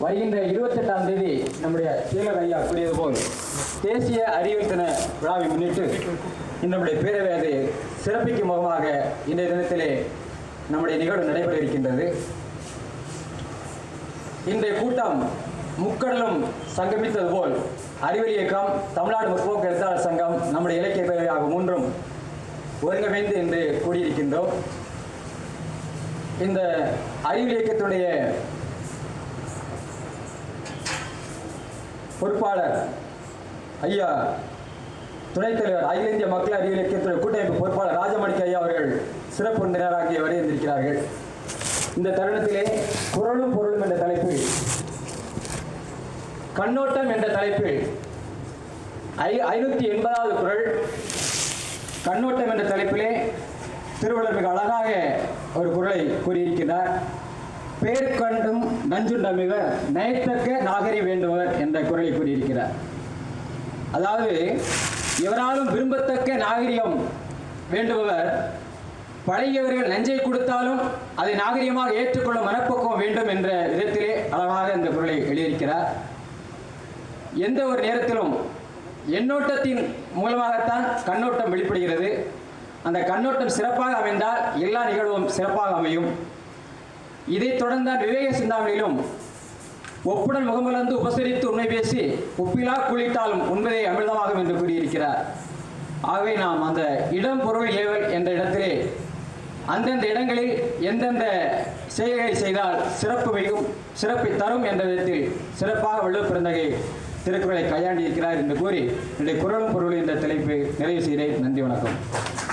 வருகின்ற இருபத்தெட்டாம் தேதி நம்முடைய சீலர் ஐயா கூறியது போல் தேசிய அறிவியல் தின விழாவை முன்னிட்டு நம்முடைய பேரவை அதை சிறப்பிக்கும் முகமாக இன்றைய தினத்திலே நம்முடைய நிகழ்வு நடைபெற இருக்கின்றது. இன்றைய கூட்டம் முக்கடலும் சங்கமித்தது போல் அறிவியல் இயக்கம் தமிழ்நாடு முற்போக்கு எழுத்தாளர் சங்கம் நம்முடைய இலக்கிய பேரவை மூன்றும் ஒருங்கிணைந்து இன்று கூடியிருக்கின்றோம். இந்த அறிவியல் இயக்கத்துடைய பொறுப்பாளர் ஐயா துணைத் தலைவர் அகில இந்திய மக்கள் அறிவியல் இயக்கத்துறை கூட்டமைப்பு பொறுப்பாளர் ராஜமணிக்கு ஐயா அவர்கள் சிறப்பு விருந்தினராக வருகின்றிருக்கிறார்கள் இந்த தருணத்திலே குரலும் பொருளும் என்ற தலைப்பில் கண்ணோட்டம் என்ற தலைப்பில் ஐ ஐநூற்றி எண்பதாவது குரல் கண்ணோட்டம் என்ற தலைப்பிலே திருவள்ளுவர் மிக அழகாக ஒரு குரலை கூறியிருக்கிறார். பேர் கண்டும் நஞ்சுண்டமிவர் நயத்தக்க நாகரி வேண்டுவர் என்ற குரலை கூறியிருக்கிறார். அதாவது எவராலும் விரும்பத்தக்க நாகரிகம் வேண்டுபவர் பழகியவர்கள் நஞ்சை கொடுத்தாலும் அதை நாகரிகமாக ஏற்றுக்கொள்ளும் மனப்பக்குவம் வேண்டும் என்ற விதத்திலே அழகாக இந்த குரலை எழுதியிருக்கிறார். எந்த ஒரு நேரத்திலும் எண்ணோட்டத்தின் மூலமாகத்தான் கண்ணோட்டம் வெளிப்படுகிறது. அந்த கண்ணோட்டம் சிறப்பாக அமைந்தால் எல்லா நிகழ்வும் சிறப்பாக அமையும். இதைத் தொடர்ந்தான் விவேக சிந்தாமணியிலும் ஒப்புடன் முகமலர்ந்து உபசரித்து உண்மை பேசி உப்பிலா குளித்தாலும் உண்மையை அமிர்தமாகும் என்று கூறியிருக்கிறார். ஆகவே நாம் அந்த இடம் பொருள் ஏவல் என்ற இடத்திலே அந்தந்த இடங்களில் எந்தெந்த செயல்களை செய்தால் சிறப்பு மிகும் சிறப்பை தரும் என்ற விதத்தில் சிறப்பாக வள்ளுவர் பிறந்தகை திருக்குறளை கையாண்டியிருக்கிறார் என்று கூறி என்னுடைய குரலும் பொருள் என்ற தலைப்பு நிறைவு செய்கிறேன். நன்றி வணக்கம்.